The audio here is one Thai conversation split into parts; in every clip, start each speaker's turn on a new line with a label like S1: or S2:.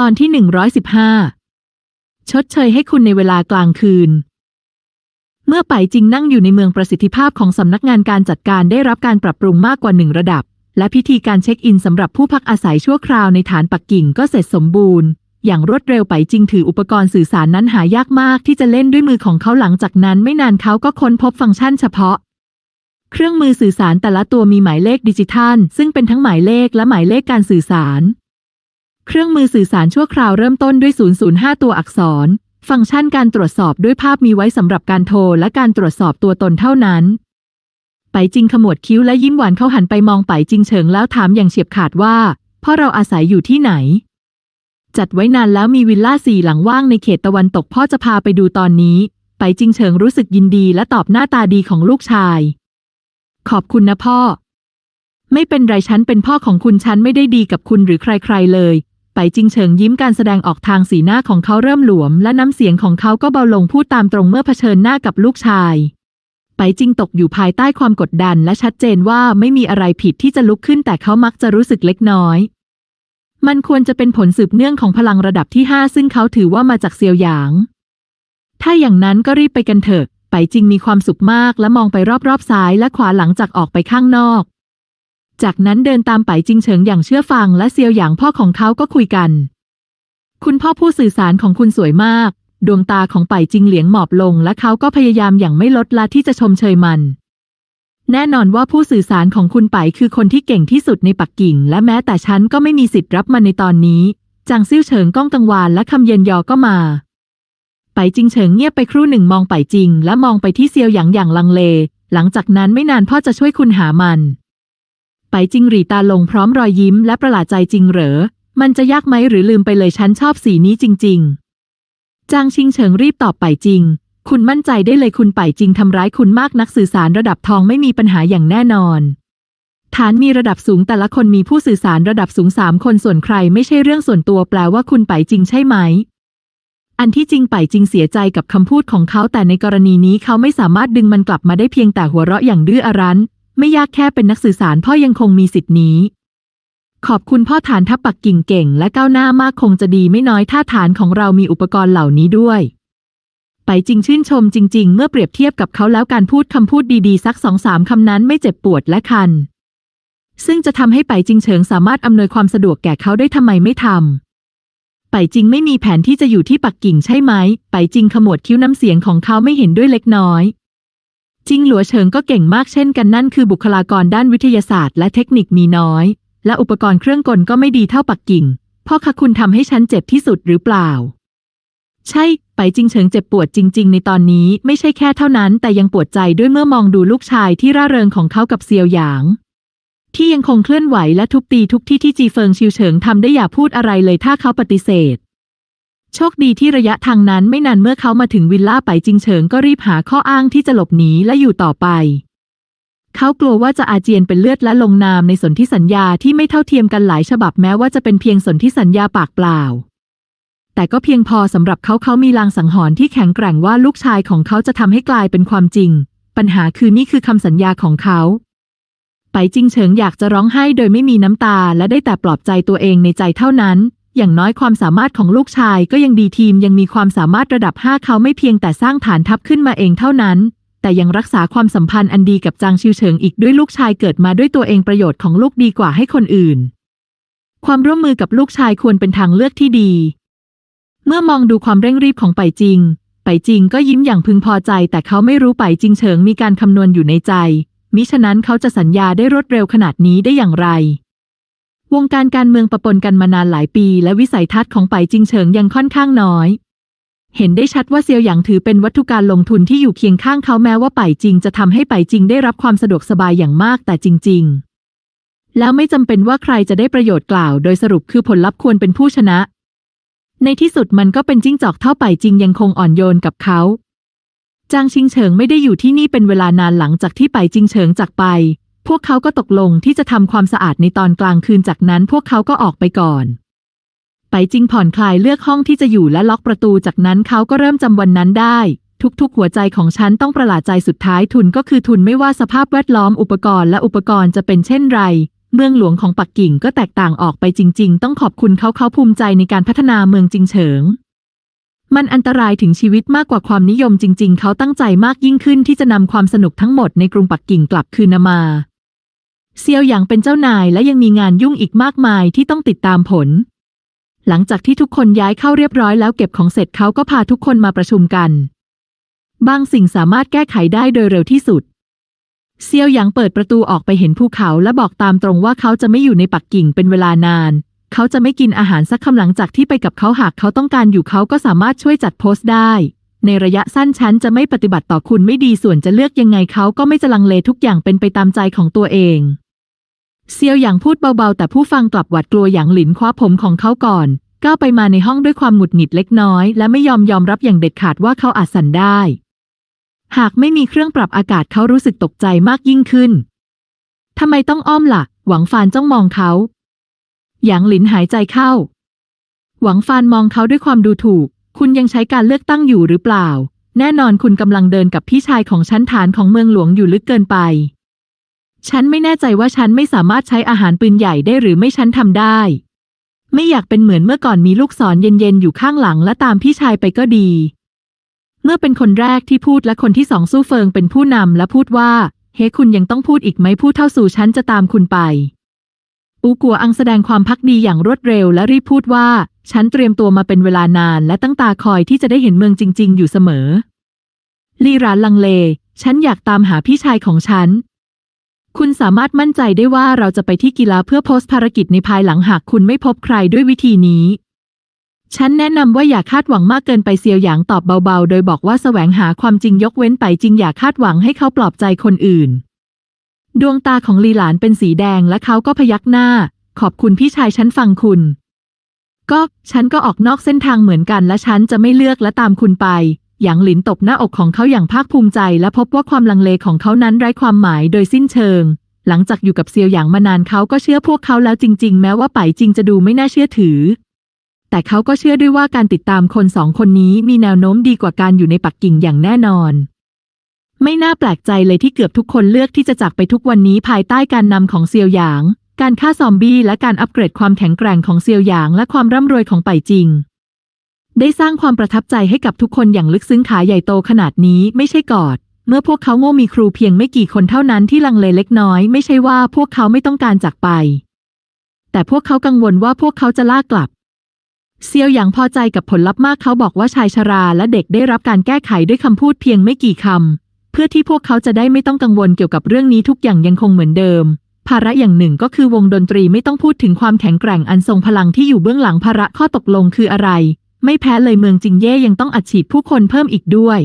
S1: ตอนที่ 115 ชดเชยให้คุณในเวลากลางคืน เมื่อไปจริงนั่งอยู่ในเมืองประสิทธิภาพของสำนักงานการจัดการได้รับการปรับปรุงมากกว่าหนึ่งระดับ และพิธีการเช็คอินสำหรับผู้พักอาศัยชั่วคราวในฐานปักกิ่งก็เสร็จสมบูรณ์ อย่างรวดเร็วไปจริงถืออุปกรณ์สื่อสารนั้นหายากมากที่จะเล่นด้วยมือของเขาหลังจากนั้น ไม่นานเขาก็ค้นพบฟังก์ชันเฉพาะ เครื่องมือสื่อสารแต่ละตัวมีหมายเลขดิจิทัล ซึ่งเป็นทั้งหมายเลขและหมายเลขการสื่อสาร เครื่องมือสื่อสารชั่วคราวเริ่มต้นด้วย 005 ตัวอักษร ฟังก์ชันการตรวจสอบด้วยภาพมีไว้สำหรับการโทรและการตรวจสอบตัวตนเท่านั้น ไปจิงขมวดคิ้วและยิ้มหวานเขาหันไปมองไปจิงเฉิงแล้วถามอย่างเฉียบขาดว่าพ่อเราอาศัยอยู่ที่ไหน จัดไว้นานแล้วมีวิลล่าสี่หลังว่างในเขตตะวันตกพ่อจะพาไปดูตอนนี้ ไปจิงเฉิงรู้สึกยินดีและตอบหน้าตาดีของลูกชาย ขอบคุณนะพ่อ ไม่เป็นไรฉันเป็นพ่อของคุณฉันไม่ได้ดีกับคุณหรือใครๆเลย ไปจิงเฉิงยิ้มการแสดงออกทางสีหน้าของเขาเริ่มหลวม และน้ำเสียงของเขาก็เบาลงพูดตามตรงเมื่อเผชิญหน้ากับลูกชาย ไปจิงตกอยู่ภายใต้ความกดดันและชัดเจนว่าไม่มีอะไรผิดที่จะลุกขึ้นแต่เขามักจะรู้สึกเล็กน้อย มันควรจะเป็นผลสืบเนื่องของพลังระดับที่ห้าซึ่งเขาถือว่ามาจากเซียวหยาง ถ้าอย่างนั้นก็รีบไปกันเถอะ ไปจิงมีความสุขมากและมองไปรอบๆซ้ายและขวาหลังจากออกไปข้างนอก จากนั้นเดินตามไปจิงเฉิงอย่างเชื่อฟังและเซียวหยางพ่อของเขาก็คุยกัน คุณพ่อผู้สื่อสารของคุณสวยมาก ดวงตาของไปจิงเหลียงหมอบลง และเขาก็พยายามอย่างไม่ลดละที่จะชมเชยมัน แน่นอนว่าผู้สื่อสารของคุณไปคือคนที่เก่งที่สุดในปักกิ่ง และแม้แต่ฉันก็ไม่มีสิทธิ์รับมันในตอนนี้จางซิ่วเฉิงก้องกังวานและคำเย็นยอก็มาไปจิงเฉิงเงียบไปครู่หนึ่งมองไปจิง และมองไปที่เซียวหยางอย่างลังเล หลังจากนั้นไม่นานพ่อจะช่วยคุณหามัน ไปจริงหรีตาลงพร้อมรอยยิ้มและประหลาดใจจริงเหรอ มันจะยากไหมหรือลืมไปเลยฉันชอบสีนี้จริง ๆ จางชิงเฉิงรีบตอบไปจริง คุณมั่นใจได้เลยคุณไปจริงทำร้ายคุณมากนักสื่อสารระดับทองไม่มีปัญหาอย่างแน่นอน ฐานมีระดับสูงแต่ละคนมีผู้สื่อสารระดับสูงสามคนส่วนใครไม่ใช่เรื่องส่วนตัวแปลว่าคุณไปจริงใช่ไหมอันที่จริงไปจริงเสียใจกับคำพูดของเขาแต่ในกรณีนี้เขาไม่สามารถดึงมันกลับมาได้เพียงแต่หัวเราะอย่างดื้อรั้น ไม่ยากแค่เป็นนักสื่อสารพ่อยังคงมีสิทธินี้ ขอบคุณพ่อฐานทัพปักกิ่งเก่ง และก้าวหน้ามากคงจะดีไม่น้อยถ้าฐานของเรามีอุปกรณ์เหล่านี้ด้วย ไปจริงชื่นชมจริง ๆ เมื่อเปรียบเทียบกับเขาแล้วการพูดคำพูดดีๆ สักสองสามคำนั้นไม่เจ็บปวดและคัน ซึ่งจะทำให้ไปจริงเฉิงสามารถอำนวยความสะดวกแก่เขาได้ทำไมไม่ทำไปจริงไม่มีแผนที่จะอยู่ที่ปักกิ่งใช่ไหม ไปจริงขมวดคิ้วน้ำเสียงของเขาไม่เห็นด้วยเล็กน้อย จิงหลัวเฉิงก็เก่งมากเช่นกันนั่นคือบุคลากรด้านวิทยาศาสตร์และเทคนิคมีน้อย และอุปกรณ์เครื่องกลก็ไม่ดีเท่าปักกิ่ง พ่อคะคุณทำให้ฉันเจ็บที่สุดหรือเปล่า ใช่ ไปจิงเฉิงเจ็บปวดจริง ๆ ในตอนนี้ไม่ใช่แค่เท่านั้น แต่ยังปวดใจด้วยเมื่อมองดูลูกชายที่ร่าเริงของเขากับเซียวหยาง ที่ยังคงเคลื่อนไหวและทุบตีทุกที่ที่จีเฟิงชิวเฉิงทำได้อย่าพูดอะไรเลยถ้าเขาปฏิเสธ โชคดีที่ระยะทางนั้นไม่นานเมื่อเขามาถึงวิลล่าไปจิงเฉิงก็รีบหาข้ออ้างที่จะหลบหนีและอยู่ต่อไป เขากลัวว่าจะอาเจียนเป็นเลือดและลงนามในสนธิสัญญาที่ไม่เท่าเทียมกันหลายฉบับแม้ว่าจะเป็นเพียงสนธิสัญญาปากเปล่า แต่ก็เพียงพอสำหรับเขาเขามีลางสังหรณ์ที่แข็งแกร่งว่าลูกชายของเขาจะทำให้กลายเป็นความจริง ปัญหาคือนี่คือคำสัญญาของเขาไปจิงเฉิงอยากจะร้องไห้โดยไม่มีน้ำตาและได้แต่ปลอบใจตัวเองในใจเท่านั้น อย่างน้อยความสามารถของลูกชายก็ยังดีทีมยังมีความสามารถระดับ 5 เขาไม่เพียงแต่สร้างฐานทัพขึ้นมาเองเท่านั้น แต่ยังรักษาความสัมพันธ์อันดีกับจางชิวเฉิงอีกด้วยลูกชายเกิดมาด้วยตัวเองประโยชน์ของลูกดีกว่าให้คนอื่น ความร่วมมือกับลูกชายควรเป็นทางเลือกที่ดี เมื่อมองดูความเร่งรีบของไปจริง ไปจริงก็ยิ้มอย่างพึงพอใจ แต่เขาไม่รู้ไปจริงเฉิงมีการคำนวณอยู่ในใจ มิฉะนั้นเขาจะสัญญาได้รวดเร็วขนาดนี้ได้อย่างไร วงการการเมืองปะปนกันมานานหลายปี และวิสัยทัศน์ของไปจริงเฉิงยังค่อนข้างน้อย เห็นได้ชัดว่าเซียวหยางถือเป็นวัตถุการลงทุนที่อยู่เคียงข้างเขาแม้ว่าไปจริงจะทำให้ไปจริงได้รับความสะดวกสบายอย่างมากแต่จริง ๆ แล้วไม่จำเป็นว่าใครจะได้ประโยชน์กล่าว โดยสรุปคือผลลัพธ์ควรเป็นผู้ชนะ ในที่สุดมันก็เป็นจิ้งจอกเท่าไปจริงยังคงอ่อนโยนกับเขาจางชิงเฉิงไม่ได้อยู่ที่นี่เป็นเวลานานหลังจากที่ไปจริงเฉิงจากไป พวกเขาก็ตกลงที่จะทำความสะอาดในตอนกลางคืนจากนั้นพวกเขาก็ออกไปก่อน ไปจิงผ่อนคลายเลือกห้องที่จะอยู่และล็อกประตูจากนั้นเขาก็เริ่มจำวันนั้นได้ ทุกๆ หัวใจของฉันต้องประหลาดใจสุดท้ายทุนก็คือทุนไม่ว่าสภาพแวดล้อมอุปกรณ์และอุปกรณ์จะเป็นเช่นไร เมืองหลวงของปักกิ่งก็แตกต่างออกไปจริง ๆ ต้องขอบคุณเขาเขาภูมิใจในการพัฒนาเมืองจิงเฉิงมันอันตรายถึงชีวิตมากกว่าความนิยมจริง ๆ เขาตั้งใจมากยิ่งขึ้นที่จะนำความสนุกทั้งหมดในกรุงปักกิ่งกลับคืนมา เซียวหยางเป็นเจ้านายและยังมีงานยุ่งอีกมากมายที่ต้องติดตามผล หลังจากที่ทุกคนย้ายเข้าเรียบร้อยแล้วเก็บของเสร็จเขาก็พาทุกคนมาประชุมกัน บางสิ่งสามารถแก้ไขได้โดยเร็วที่สุด เซียวหยางเปิดประตูออกไปเห็นภูเขาและบอกตามตรงว่าเขาจะไม่อยู่ในปักกิ่งเป็นเวลานาน เขาจะไม่กินอาหารสักคำหลังจากที่ไปกับเขาหากเขาต้องการอยู่เขาก็สามารถช่วยจัดโพสต์ได้ ในระยะสั้นฉันจะไม่ปฏิบัติต่อคุณไม่ดีส่วนจะเลือกยังไงเขาก็ไม่จะลังเลทุกอย่างเป็นไปตามใจของตัวเอง เซียวหยางพูดเบาๆ แต่ผู้ฟังกลับหวาดกลัวอย่างหลินคว้าผมของเขาก่อน ก้าวไปมาในห้องด้วยความหงุดหงิดเล็กน้อย และไม่ยอมยอมรับอย่างเด็ดขาดว่าเขาอาจสั่นได้ หากไม่มีเครื่องปรับอากาศเขารู้สึกตกใจมากยิ่งขึ้นทำไมต้องอ้อมละ่ะ หวังฟานจ้องมองเขา หยางหลินหายใจเข้า หวังฟานมองเขาด้วยความดูถูก คุณยังใช้การเลือกตั้งอยู่หรือเปล่า แน่นอนคุณกำลังเดินกับพี่ชายของชั้นฐานของเมืองหลวงอยู่ลึกเกินไป ฉันไม่แน่ใจว่าฉันไม่สามารถใช้อาหารปืนใหญ่ได้หรือไม่ฉันทำได้ ไม่อยากเป็นเหมือนเมื่อก่อนมีลูกศรเย็นๆ อยู่ข้างหลังและตามพี่ชายไปก็ดี เมื่อเป็นคนแรกที่พูดและคนที่สองสู้เฟิงเป็นผู้นำและพูดว่า เฮ้คุณยังต้องพูดอีกไหมพูดเท่าสู่ฉันจะตามคุณไป อูกัวอังแสดงความพักดีอย่างรวดเร็วและรีบพูดว่า ฉันเตรียมตัวมาเป็นเวลานานและตั้งตาคอยที่จะได้เห็นเมืองจริง ๆ อยู่เสมอ ลีรานลังเล ฉันอยากตามหาพี่ชายของฉัน คุณสามารถมั่นใจได้ว่าเราจะไปที่กีฬาเพื่อโพสต์ภารกิจในภายหลังหากคุณไม่พบใครด้วยวิธีนี้ ฉันแนะนำว่าอย่าคาดหวังมากเกินไปเซียวหยางตอบเบาๆ โดยบอกว่าแสวงหาความจริงยกเว้นไปจริงอย่าคาดหวังให้เขาปลอบใจคนอื่น ดวงตาของลีหลานเป็นสีแดงและเขาก็พยักหน้า ขอบคุณพี่ชายฉันฟังคุณ ก็ฉันก็ออกนอกเส้นทางเหมือนกันและฉันจะไม่เลือกและตามคุณไป หยางหลินตบหน้าอกของเขาอย่างภาคภูมิใจ และพบว่าความลังเลของเขานั้นไร้ความหมายโดยสิ้นเชิง หลังจากอยู่กับเซียวหยางมานานเขาก็เชื่อพวกเขาแล้วจริง ๆ แม้ว่าไปจริงจะดูไม่น่าเชื่อถือ แต่เขาก็เชื่อด้วยว่าการติดตามคนสองคนนี้มีแนวโน้มดีกว่าการอยู่ในปักกิ่งอย่างแน่นอน ไม่น่าแปลกใจเลยที่เกือบทุกคนเลือกที่จะจากไปทุกวันนี้ภายใต้การนำของเซียวหยาง การฆ่าซอมบี้และการอัปเกรดความแข็งแกร่งของเซียวหยาง และความร่ำรวยของไปจริง ได้สร้างความประทับใจให้กับทุกคนอย่างลึกซึ้งขาใหญ่โตขนาดนี้ไม่ใช่กอด เมื่อพวกเขาโง่มีครูเพียงไม่กี่คนเท่านั้นที่ลังเลเล็กน้อยไม่ใช่ว่าพวกเขาไม่ต้องการจากไป แต่พวกเขากังวลว่าพวกเขาจะลากกลับ เซียวหยางพอใจกับผลลัพธ์มากเขาบอกว่าชายชราและเด็กได้รับการแก้ไขด้วยคำพูดเพียงไม่กี่คำเพื่อที่พวกเขาจะได้ไม่ต้องกังวลเกี่ยวกับเรื่องนี้ทุกอย่างยังคงเหมือนเดิมภาระอย่างหนึ่งก็คือวงดนตรีไม่ต้องพูดถึงความแข็งแกร่งอันทรงพลังที่อยู่เบื้องหลังภาระข้อตกลงคืออะไร ไม่แพ้เลยเมืองจิงเย่ยังต้องอัดฉีดผู้คนเพิ่มอีกด้วย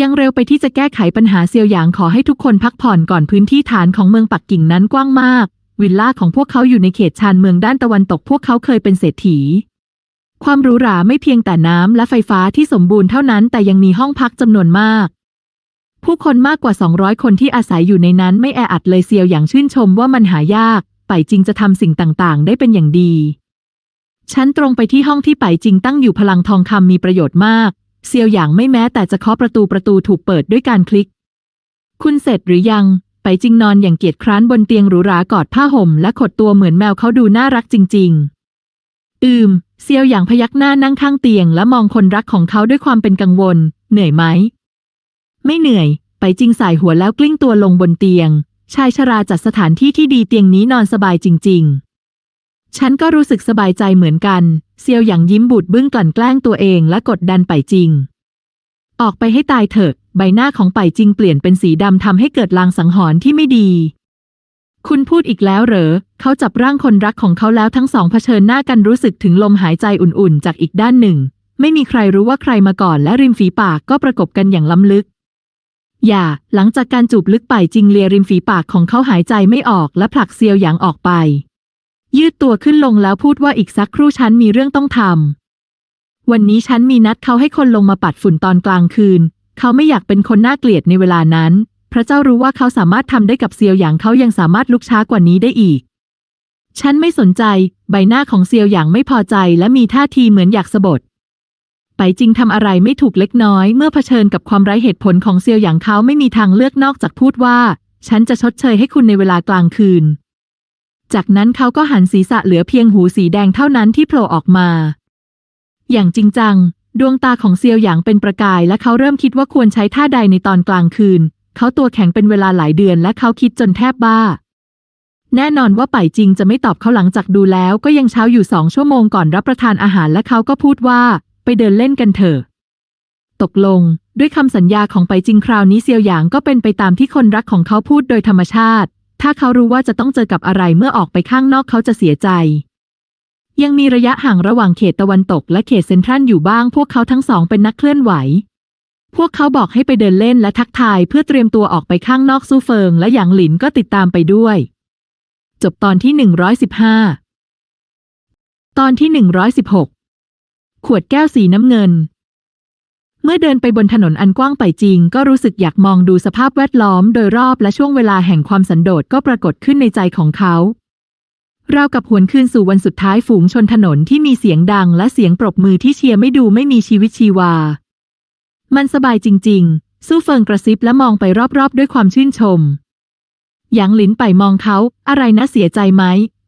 S1: ยังเร็วไปที่จะแก้ไขปัญหาเซียวหยางขอให้ทุกคนพักผ่อนก่อนพื้นที่ฐานของเมืองปักกิ่งนั้นกว้างมาก วิลล่าของพวกเขาอยู่ในเขตชานเมืองด้านตะวันตกพวกเขาเคยเป็นเศรษฐี ความหรูหราไม่เพียงแต่น้ำและไฟฟ้าที่สมบูรณ์เท่านั้นแต่ยังมีห้องพักจำนวนมากผู้คนมากกว่า 200 คนที่อาศัยอยู่ในนั้นไม่แออัดเลยเซียวอย่างชื่นชมว่ามันหายาก ไปจริงจะทำสิ่งต่างๆ ได้เป็นอย่างดี ฉันตรงไปที่ห้องที่ไปจริงตั้งอยู่พลังทองคำมีประโยชน์มาก เซียวอย่างไม่แม้แต่จะเคาะประตูประตูถูกเปิดด้วยการคลิก คุณเสร็จหรือยัง ไปจริงนอนอย่างเกียจคร้านบนเตียงหรูหรากอดผ้าห่ม และขดตัวเหมือนแมวเขาดูน่ารักจริง ๆ อืม เซียวอย่างพยักหน้านั่งข้างเตียง และมองคนรักของเขาด้วยความเป็นกังวล เหนื่อยไหม ไม่เหนื่อย ไปจริงสายหัวแล้วกลิ้งตัวลงบนเตียง ชายชราจัดสถานที่ที่ดีเตียงนี้นอนสบายจริง ๆ ฉันก็รู้สึกสบายใจเหมือนกัน เซียวอย่างยิ้มบูดบึ้งกลั่นแกล้งตัวเองและกดดันไปจริง ออกไปให้ตายเถอะ ใบหน้าของไปจริงเปลี่ยนเป็นสีดำทำให้เกิดลางสังหรณ์ที่ไม่ดี คุณพูดอีกแล้วเหรอ เขาจับร่างคนรักของเขาแล้วทั้งสองเผชิญหน้ากันรู้สึกถึงลมหายใจอุ่นๆ จากอีกด้านหนึ่ง ไม่มีใครรู้ว่าใครมาก่อนและริมฝีปากก็ประกบกันอย่างล้ำลึกอย่า หลังจากการจูบลึกไปจริงเลียริมฝีปากของเขาหายใจไม่ออกและผลักเซียวหยางออกไป ยืดตัวขึ้นลงแล้วพูดว่าอีกสักครู่ฉันมีเรื่องต้องทำ วันนี้ฉันมีนัดเขาให้คนลงมาปัดฝุ่นตอนกลางคืน เขาไม่อยากเป็นคนน่าเกลียดในเวลานั้น พระเจ้ารู้ว่าเขาสามารถทำได้กับเซียวหยางเขายังสามารถลุกช้ากว่านี้ได้อีก ฉันไม่สนใจ ใบหน้าของเซียวหยางไม่พอใจและมีท่าทีเหมือนอยากสะบดไปจริงทำอะไรไม่ถูกเล็กน้อย เมื่อเผชิญกับความไร้เหตุผลของเซียวหยางเขาไม่มีทางเลือกนอกจากพูดว่า ฉันจะชดเชยให้คุณในเวลากลางคืน จากนั้นเขาก็หันศีรษะเหลือเพียงหูสีแดงเท่านั้นที่โผล่ออกมา อย่างจริงจัง ดวงตาของเซียวหยางเป็นประกายและเขาเริ่มคิดว่าควรใช้ท่าใดในตอนกลางคืน เขาตัวแข็งเป็นเวลาหลายเดือนและเขาคิดจนแทบบ้า แน่นอนว่าป่ายจริงจะไม่ตอบเขาหลังจากดูแล้วก็ยังเช้าอยู่สองชั่วโมงก่อนรับประทานอาหารและเขาก็พูดว่า ไปเดินเล่นกันเถอะตกลง ด้วยคำสัญญาของไปจริงคราวนี้เซียวหยางก็เป็นไปตามที่คนรักของเขาพูดโดยธรรมชาติ ถ้าเขารู้ว่าจะต้องเจอกับอะไรเมื่อออกไปข้างนอกเขาจะเสียใจ ยังมีระยะห่างระหว่างเขตตะวันตกและเขตเซ็นทรัลอยู่บ้าง พวกเขาทั้งสองเป็นนักเคลื่อนไหว พวกเขาบอกให้ไปเดินเล่นและทักทายเพื่อเตรียมตัวออกไปข้างนอกสู้เฟิง และหยางหลินก็ติดตามไปด้วย จบตอนที่ 115 ตอนที่ 116 ขวดแก้วสีน้ำเงิน เมื่อเดินไปบนถนนอันกว้างไปจริง ก็รู้สึกอยากมองดูสภาพแวดล้อมโดยรอบและช่วงเวลาแห่งความสันโดษก็ปรากฏขึ้นในใจของเขาราวกับหวนคืนสู่วันสุดท้ายฝูงชนถนนที่มีเสียงดังและเสียงปรบมือที่เชียร์ไม่ดูไม่มีชีวิตชีวา มันสบายจริง ๆ สู้เฟิงกระซิบและมองไปรอบๆ ด้วยความชื่นชม หยางหลินไปมองเขา อะไรนะเสียใจไหม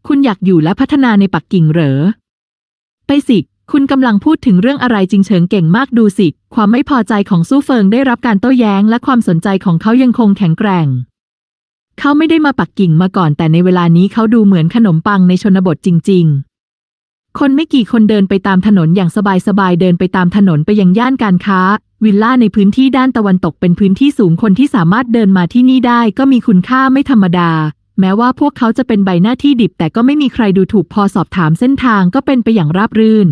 S1: คุณอยากอยู่และพัฒนาในปักกิ่งเหรอ ไปสิ คุณกำลังพูดถึงเรื่องอะไรจริงเฉิงเก่งมากดูสิ ความไม่พอใจของสู้เฟิงได้รับการโต้แย้ง และความสนใจของเขายังคงแข็งแกร่ง เขาไม่ได้มาปักกิ่งมาก่อน แต่ในเวลานี้เขาดูเหมือนขนมปังในชนบทจริง ๆ คนไม่กี่คนเดินไปตามถนนอย่างสบายๆ เดินไปตามถนนไปยังย่านการค้า วิลล่าในพื้นที่ด้านตะวันตกเป็นพื้นที่สูงคนที่สามารถเดินมาที่นี่ได้ก็มีคุณค่าไม่ธรรมดาแม้ว่าพวกเขาจะเป็นใบหน้าที่ดิบแต่ก็ไม่มีใครดูถูกพอสอบถามเส้นทางก็เป็นไปอย่างราบรื่น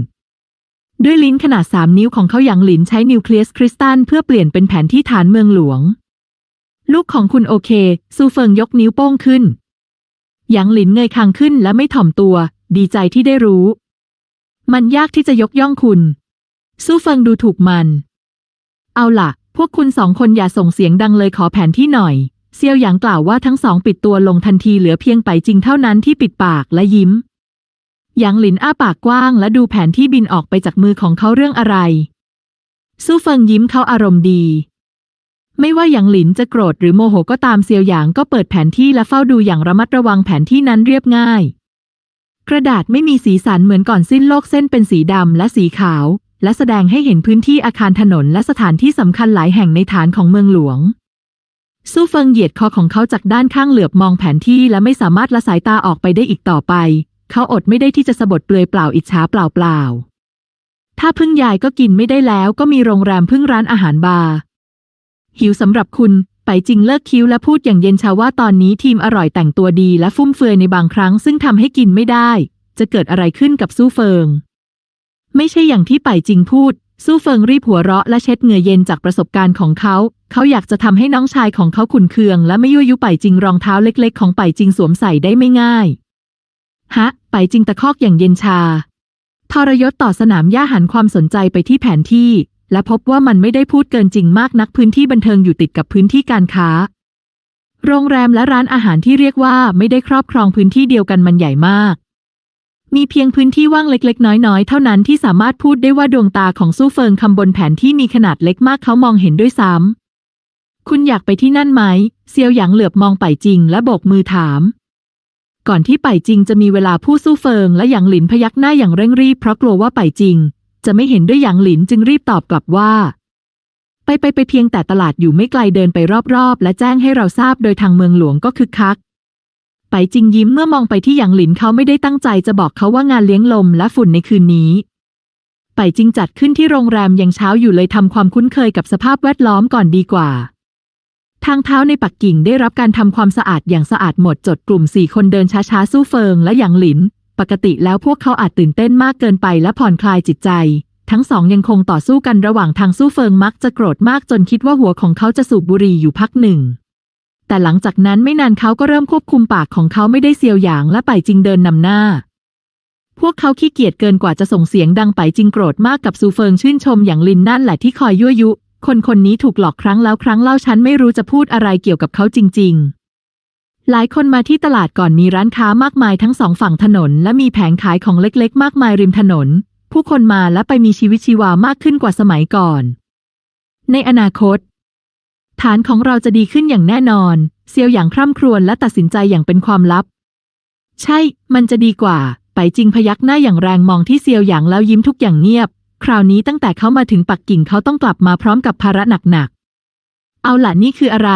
S1: ด้วยลิ้นขนาด 3 นิ้วของเขาอย่างหลินใช้นิวเคลียสคริสตัลเพื่อเปลี่ยนเป็นแผนที่ฐานเมืองหลวง ลูกของคุณโอเค ซูเฟิงยกนิ้วโป้งขึ้น หยางหลินเงยคางขึ้นและไม่ถ่อมตัว ดีใจที่ได้รู้ มันยากที่จะยกย่องคุณ ซูเฟิงดูถูกมัน เอาล่ะ พวกคุณสองคนอย่าส่งเสียงดังเลยขอแผนที่หน่อย เซียวหยางกล่าวว่าทั้งสองปิดตัวลงทันทีเหลือเพียงไปจริงเท่านั้นที่ปิดปากและยิ้ม หยางหลินอ้าปากกว้างและดูแผนที่บินออกไปจากมือของเขาเรื่องอะไรซูเฟิงยิ้มเขาอารมณ์ดี ไม่ว่าหยางหลินจะโกรธหรือโมโหก็ตามเซียวหยางก็เปิดแผนที่และเฝ้าดูอย่างระมัดระวังแผนที่นั้นเรียบง่าย กระดาษไม่มีสีสันเหมือนก่อนสิ้นโลกเส้นเป็นสีดำและสีขาว และแสดงให้เห็นพื้นที่อาคารถนนและสถานที่สำคัญหลายแห่งในฐานของเมืองหลวงสู้เฟิงเหยียดคอของเขาจากด้านข้างเหลือบมองแผนที่และไม่สามารถละสายตาออกไปได้อีกต่อไป เขาอดไม่ได้ที่จะสะบดเปลือยเปล่าอิจฉาเปล่าๆถ้าพึ่งยายก็กินไม่ได้แล้วก็มีโรงแรมพึ่งร้านอาหารบาร์ หิวสำหรับคุณ ไปจริงเลิกคิ้วและพูดอย่างเย็นชาว่าตอนนี้ทีมอร่อยแต่งตัวดีและฟุ่มเฟือยในบางครั้งซึ่งทำให้กินไม่ได้ จะเกิดอะไรขึ้นกับสู้เฟิง ไม่ใช่อย่างที่ไปจริงพูด สู้เฟิงรีบหัวเราะและเช็ดเหงื่อเย็นจากประสบการณ์ของเขา เขาอยากจะทำให้น้องชายของเขาขุนเคือง และไม่ยั่วยุไปจริงรองเท้าเล็ก ๆ ของไปจริงสวมใส่ได้ไม่ง่าย ฮะ ไปจริงตะคอกอย่างเย็นชา ทรยศต่อสนามหญ้าหันความสนใจไปที่แผนที่ และพบว่ามันไม่ได้พูดเกินจริงมากนักพื้นที่บันเทิงอยู่ติดกับพื้นที่การค้า โรงแรมและร้านอาหารที่เรียกว่าไม่ได้ครอบครองพื้นที่เดียวกันมันใหญ่มาก มีเพียงพื้นที่ว่างเล็กๆ น้อยๆ เท่านั้นที่สามารถพูดได้ว่าดวงตาของสู้เฟิงคำบนแผนที่มีขนาดเล็กมากเขามองเห็นด้วยซ้ำคุณอยากไปที่นั่นไหม เซียวหยางเหลือบมองไปจริงและโบกมือถาม ก่อนที่ไปจริงจะมีเวลาพูดสู้เฟิงและหยางหลินพยักหน้าอย่างเร่งรีบเพราะกลัวว่าไปจริง จะไม่เห็นด้วยหยางหลินจึงรีบตอบกลับว่า ไปไปไปเพียงแต่ตลาดอยู่ไม่ไกลเดินไปรอบๆ และแจ้งให้เราทราบโดยทางเมืองหลวงก็คึกคัก ไปจริงยิ้มเมื่อมองไปที่หยางหลินเขาไม่ได้ตั้งใจจะบอกเขาว่างานเลี้ยงลมและฝุ่นในคืนนี้ ไปจริงจัดขึ้นที่โรงแรมยังเช้าอยู่เลยทำความคุ้นเคยกับสภาพแวดล้อมก่อนดีกว่า ทางเท้าในปักกิ่งได้รับการทำความสะอาดอย่างสะอาดหมดจดกลุ่มสี่คนเดินช้าๆ สู้เฟิงและหยางหลิน ปกติแล้วพวกเขาอาจตื่นเต้นมากเกินไปและผ่อนคลายจิตใจ ทั้งสองยังคงต่อสู้กันระหว่างทางสู้เฟิงมักจะโกรธมากจนคิดว่าหัวของเขาจะสูบบุหรี่อยู่พักหนึ่ง แต่หลังจากนั้นไม่นานเขาก็เริ่มควบคุมปากของเขาไม่ได้เซียวหยางและไปจิงเดินนำหน้า พวกเขาขี้เกียจเกินกว่าจะส่งเสียงดังไปจิงโกรธมากกับซูเฟิงชื่นชมอย่างลินนั่นแหละที่คอยยั่วยุ คนคนนี้ถูกหลอกครั้งแล้วครั้งเล่าฉันไม่รู้จะพูดอะไรเกี่ยวกับเขาจริง ๆ หลายคนมาที่ตลาดก่อนมีร้านค้ามากมายทั้งสองฝั่งถนน และมีแผงขายของเล็กๆ มากมายริมถนน ผู้คนมาและไปมีชีวิตชีวามากขึ้นกว่าสมัยก่อน ในอนาคต ฐานของเราจะดีขึ้นอย่างแน่นอน เซียวอย่างคร่ำครวญและตัดสินใจอย่างเป็นความลับ ใช่ มันจะดีกว่า ไปจริงพยักหน้าอย่างแรงมองที่เซียวหยางแล้วยิ้มทุกอย่างเงียบ คราวนี้ตั้งแต่เขามาถึงปักกิ่งเขาต้องกลับมาพร้อมกับภาระหนักๆ เอาล่ะนี่คืออะไร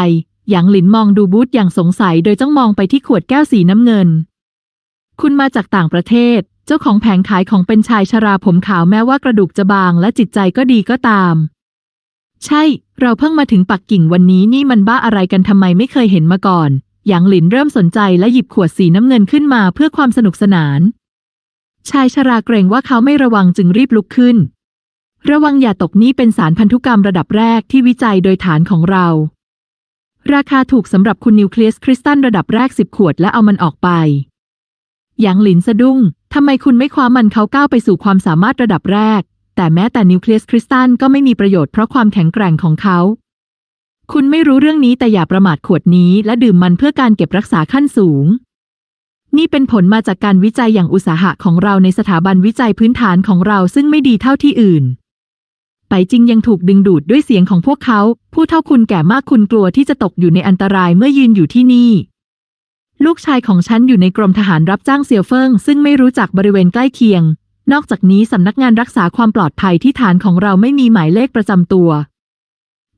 S1: หยางหลินมองดูบูธอย่างสงสัยโดยจ้องมองไปที่ขวดแก้วสีน้ำเงิน คุณมาจากต่างประเทศ เจ้าของแผงขายของเป็นชายชราผมขาวแม้ว่ากระดูกจะบางและจิตใจก็ดีก็ตาม ใช่ เราเพิ่งมาถึงปักกิ่งวันนี้นี่มันบ้าอะไรกันทำไมไม่เคยเห็นมาก่อนหยางหลินเริ่มสนใจและหยิบขวดสีน้ำเงินขึ้นมาเพื่อความสนุกสนาน ชายชราเกรงว่าเขาไม่ระวังจึงรีบลุกขึ้น ระวังอย่าตกนี่เป็นสารพันธุกรรมระดับแรกที่วิจัยโดยฐานของเรา ราคาถูกสำหรับคุณนิวเคลียสคริสตัลระดับแรกสิบขวดและเอามันออกไปหยางหลินสะดุ้ง ทำไมคุณไม่คว้ามันเขาก้าวไปสู่ความสามารถระดับแรก แต่แม้แต่นิวเคลียสคริสตัลก็ไม่มีประโยชน์เพราะความแข็งแกร่งของเขา คุณไม่รู้เรื่องนี้แต่อย่าประมาทขวดนี้และดื่มมันเพื่อการเก็บรักษาขั้นสูง นี่เป็นผลมาจากการวิจัยอย่างอุตสาหะของเราในสถาบันวิจัยพื้นฐานของเราซึ่งไม่ดีเท่าที่อื่น ไปจริงยังถูกดึงดูดด้วยเสียงของพวกเขา ผู้เท่าคุณแก่มากคุณกลัวที่จะตกอยู่ในอันตรายเมื่อยืนอยู่ที่นี่ ลูกชายของฉันอยู่ในกรมทหารรับจ้างเซียวเฟิงซึ่งไม่รู้จักบริเวณใกล้เคียง นอกจากนี้สำนักงานรักษาความปลอดภัยที่ฐานของเราไม่มีหมายเลขประจำตัว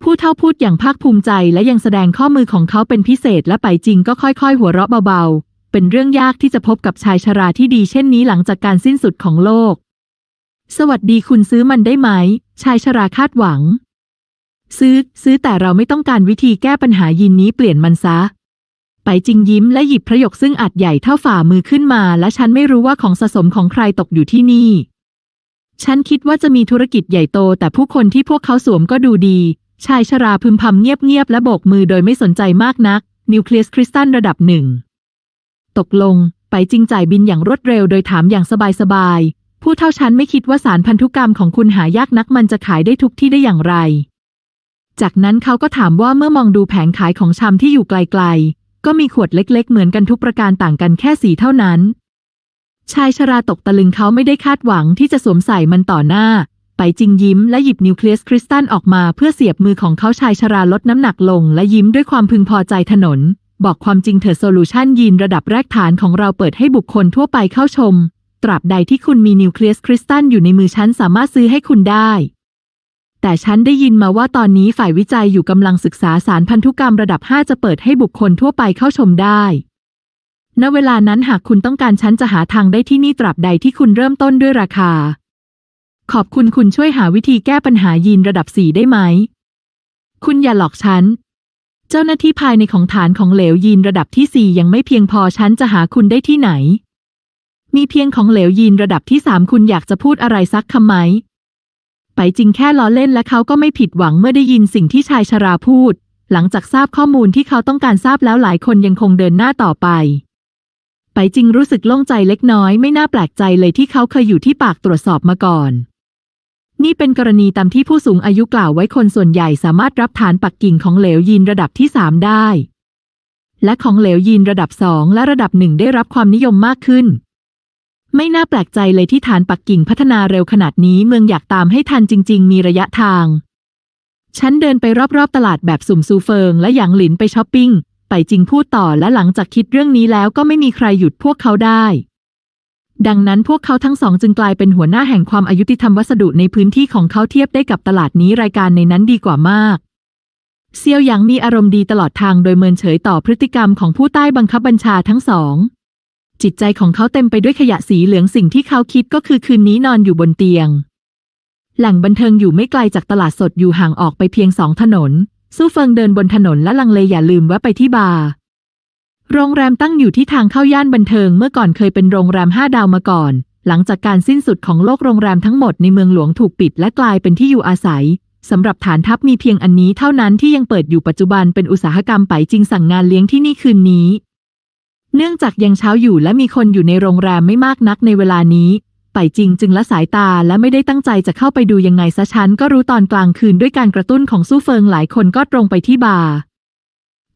S1: ผู้เท่าพูดอย่างภาคภูมิใจและยังแสดงข้อมือของเขาเป็นพิเศษและไปจริงก็ค่อย ๆ หัวเราะเบาๆ เป็นเรื่องยากที่จะพบกับชายชราที่ดีเช่นนี้หลังจากการสิ้นสุดของโลก สวัสดีคุณซื้อมันได้ไหม ชายชราคาดหวัง ซื้อ ซื้อแต่เราไม่ต้องการวิธีแก้ปัญหายินนี้เปลี่ยนมันซะ ไปจริงยิ้มและหยิบพระยกซึ่งอัดใหญ่เท่าฝ่ามือขึ้นมา และฉันไม่รู้ว่าของสะสมของใครตกอยู่ที่นี่ ฉันคิดว่าจะมีธุรกิจใหญ่โต แต่ผู้คนที่พวกเขาสวมก็ดูดี ชายชราพึมพำเงียบๆและโบกมือโดยไม่สนใจมากนัก นิวเคลียสคริสตัลระดับหนึ่ง ตกลง ไปจริงจ่ายบินอย่างรวดเร็วโดยถามอย่างสบายๆ ผู้เท่าฉันไม่คิดว่าสารพันธุกรรมของคุณหายากนักมันจะขายได้ทุกที่ได้อย่างไร จากนั้นเขาก็ถามว่าเมื่อมองดูแผงขายของชำที่อยู่ไกลๆ ก็มีขวดเล็ก ๆ เหมือนกันทุกประการต่างกันแค่สีเท่านั้น ชายชราตกตะลึงเขาไม่ได้คาดหวังที่จะสวมใส่มันต่อหน้า ไปจิงยิ้มและหยิบนิวเคลียสคริสตัลออกมาเพื่อเสียบมือของเขาชายชราลดน้ำหนักลง และยิ้มด้วยความพึงพอใจถนน บอกความจริงเถอะโซลูชันยีนระดับแรกฐานของเราเปิดให้บุคคลทั่วไปเข้าชม ตราบใดที่คุณมีนิวเคลียสคริสตัลอยู่ในมือฉันสามารถซื้อให้คุณได้ แต่ฉันได้ยินมาว่าตอนนี้ฝ่ายวิจัยอยู่กำลังศึกษาสารพันธุกรรมระดับ 5 จะเปิดให้บุคคลทั่วไปเข้าชมได้ ณ เวลานั้นหากคุณต้องการฉันจะหาทางได้ที่นี่ตราบใดที่คุณเริ่มต้นด้วยราคา ขอบคุณคุณช่วยหาวิธีแก้ปัญหายีนระดับสี่ได้ไหม คุณอย่าหลอกฉันเจ้าหน้าที่ภายในของฐานของเหลวยีนระดับที่สี่ยังไม่เพียงพอฉันจะหาคุณได้ที่ไหน มีเพียงของเหลวยีนระดับที่สามคุณอยากจะพูดอะไรสักคำไหม ไปจริงแค่ล้อเล่นและเขาก็ไม่ผิดหวังเมื่อได้ยินสิ่งที่ชายชราพูด หลังจากทราบข้อมูลที่เขาต้องการทราบแล้วหลายคนยังคงเดินหน้าต่อไป ไปจริงรู้สึกโล่งใจเล็กน้อยไม่น่าแปลกใจเลยที่เขาเคยอยู่ที่ปากตรวจสอบมาก่อน นี่เป็นกรณีตามที่ผู้สูงอายุกล่าวไว้คนส่วนใหญ่สามารถรับฐานปักกิ่งของเหลวยีนระดับที่3ได้และของเหลวยีนระดับ2และระดับหนึ่งได้รับความนิยมมากขึ้น ไม่น่าแปลกใจเลยที่ฐานปักกิ่งพัฒนาเร็วขนาดนี้เมืองอยากตามให้ทันจริง ๆ มีระยะทาง ฉันเดินไปรอบๆตลาดแบบสุ่มซูเฟิงและหยางหลินไปช้อปปิ้ง ไปจริงพูดต่อและหลังจากคิดเรื่องนี้แล้วก็ไม่มีใครหยุดพวกเขาได้ ดังนั้นพวกเขาทั้งสองจึงกลายเป็นหัวหน้าแห่งความอายุติธรรมวัสดุในพื้นที่ของเขาเทียบได้กับตลาดนี้รายการในนั้นดีกว่ามากเซียวหยางมีอารมณ์ดีตลอดทางโดยเมินเฉยต่อพฤติกรรมของผู้ใต้บังคับบัญชาทั้งสอง จิตใจของเขาเต็มไปด้วยขยะสีเหลืองสิ่งที่เขาคิดก็คือคืนนี้นอนอยู่บนเตียงแหล่งบันเทิงอยู่ไม่ไกลจากตลาดสดอยู่ห่างออกไปเพียงสองถนน สู้เฟิงเดินบนถนนและลังเลอย่าลืมแวะไปที่บาร์โรงแรมตั้งอยู่ที่ทางเข้าย่านบันเทิงเมื่อก่อนเคยเป็นโรงแรมห้าดาวมาก่อน หลังจากการสิ้นสุดของโลกโรงแรมทั้งหมดในเมืองหลวงถูกปิดและกลายเป็นที่อยู่อาศัยสำหรับฐานทัพมีเพียงอันนี้เท่านั้นที่ยังเปิดอยู่ปัจจุบันเป็นอุตสาหกรรมไปจริงสั่งงานเลี้ยงที่นี่คืนนี้ เนื่องจากยังเช้าอยู่และมีคนอยู่ในโรงแรมไม่มากนักในเวลานี้ ไปจริงจึงละสายตาและไม่ได้ตั้งใจจะเข้าไปดูยังไงซะฉันก็รู้ตอนกลางคืนด้วยการกระตุ้นของสู้เฟิงหลายคนก็ตรงไปที่บาร์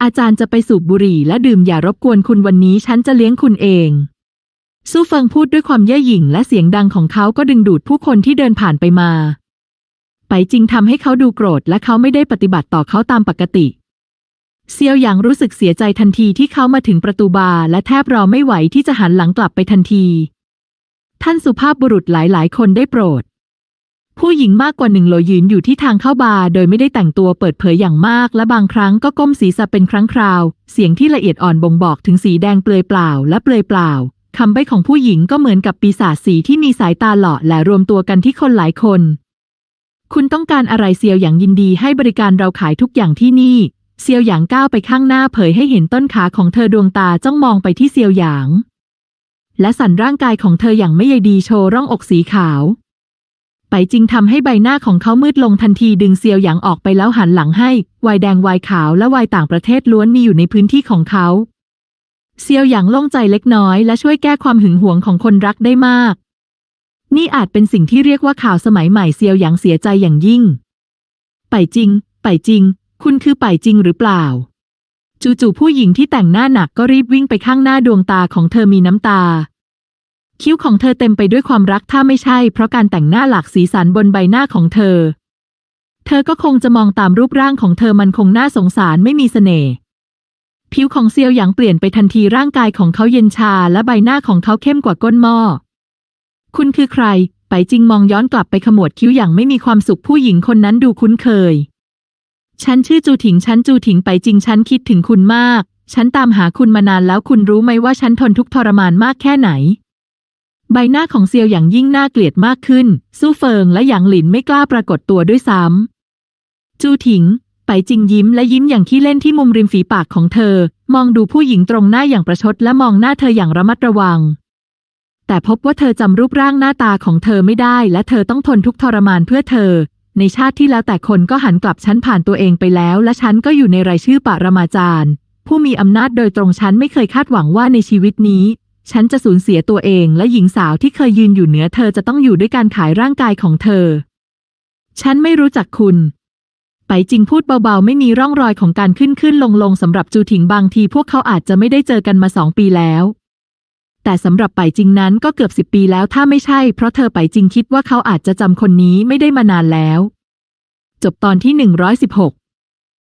S1: อาจารย์จะไปสูบบุหรี่และดื่มอย่ารบกวนคุณวันนี้ฉันจะเลี้ยงคุณเอง สู้เฟิงพูดด้วยความเย่อหยิ่งและเสียงดังของเขาก็ดึงดูดผู้คนที่เดินผ่านไปมา ไปจริงทำให้เขาดูโกรธและเขาไม่ได้ปฏิบัติต่อเขาตามปกติ เซียวหยางรู้สึกเสียใจทันทีที่เขามาถึงประตูบาร์และแทบรอไม่ไหวที่จะหันหลังกลับไปทันที ท่านสุภาพบุรุษหลายๆ คนได้โปรด ผู้หญิงมากกว่าหนึ่งโลยืนอยู่ที่ทางเข้าบาร์โดยไม่ได้แต่งตัวเปิดเผยอย่างมาก และบางครั้งก็ก้มศีรษะเป็นครั้งคราว เสียงที่ละเอียดอ่อนบ่งบอกถึงสีแดงเปลือยเปล่าและเปลือยเปล่าคำใบ้ของผู้หญิงก็เหมือนกับปีศาจสีที่มีสายตาหล่อและรวมตัวกันที่คนหลายคน คุณต้องการอะไรเซียวหยางยินดีให้บริการเราขายทุกอย่างที่นี่ เซียวหยางก้าวไปข้างหน้าเผยให้เห็นต้นขาของเธอดวงตาจ้องมองไปที่เซียวหยาง และสั่นร่างกายของเธออย่างไม่ใยดีโชว์ร่องอกสีขาว ไปจริงทำให้ใบหน้าของเขามืดลงทันทีดึงเซียวหยางออกไปแล้วหันหลังให้ไวน์แดงไวน์ขาวและไวน์ต่างประเทศล้วนมีอยู่ในพื้นที่ของเขา เซียวหยางโล่งใจเล็กน้อยและช่วยแก้ความหึงหวงของคนรักได้มาก นี่อาจเป็นสิ่งที่เรียกว่าข่าวสมัยใหม่เซียวหยางเสียใจอย่างยิ่ง ไปจริง ไปจริง คุณคือไปจริงหรือเปล่า จู่ๆผู้หญิงที่แต่งหน้าหนักก็รีบวิ่งไปข้างหน้าดวงตาของเธอมีน้ำตา คิ้วของเธอเต็มไปด้วยความรักถ้าไม่ใช่ เพราะการแต่งหน้าหลากสีสันบนใบหน้าของเธอ เธอก็คงจะมองตามรูปร่างของเธอมันคงน่าสงสารไม่มีเสน่ห์ผิวของเซียวหยางเปลี่ยนไปทันทีร่างกายของเขาเย็นชาและใบหน้าของเขาเข้มกว่าก้นหม้อ คุณคือใคร ไปจริงมองย้อนกลับไปขมวดคิ้วอย่างไม่มีความสุขผู้หญิงคนนั้นดูคุ้นเคย ฉันชื่อจูถิง ฉันจูถิงไปจริง ฉันคิดถึงคุณมาก ฉันตามหาคุณมานานแล้วคุณรู้ไหมว่าฉันทนทุกทรมานมากแค่ไหน ใบหน้าของเซียวอย่างยิ่งน่าเกลียดมากขึ้น สู้เฟิงและหยางหลินไม่กล้าปรากฏตัวด้วยซ้ำ จูถิง ไปจริงยิ้มและยิ้มอย่างที่เล่นที่มุมริมฝีปากของเธอ มองดูผู้หญิงตรงหน้าอย่างประชดและมองหน้าเธออย่างระมัดระวัง แต่พบว่าเธอจำรูปร่างหน้าตาของเธอไม่ได้ และเธอต้องทนทุกทรมานเพื่อเธอ ในชาติที่แล้วแต่คนก็หันกลับฉันผ่านตัวเองไปแล้ว และฉันก็อยู่ในรายชื่อปรมาจารย์ ผู้มีอำนาจโดยตรงฉันไม่เคยคาดหวังว่าในชีวิตนี้ ฉันจะสูญเสียตัวเองและหญิงสาวที่เคยยืนอยู่เหนือเธอจะต้องอยู่ด้วยการขายร่างกายของเธอ ฉันไม่รู้จักคุณไปจริงพูดเบาๆ ไม่มีร่องรอยของการขึ้นขึ้นลงลงสำหรับจูถิงบางทีพวกเขาอาจจะไม่ได้เจอกันมาสองปีแล้ว แต่สำหรับไปจริงนั้นก็เกือบสิบปีแล้วถ้าไม่ใช่ เพราะเธอไปจริงคิดว่าเขาอาจจะจำคนนี้ไม่ได้มานานแล้ว จบตอนที่หนึ่งร้อยสิบหก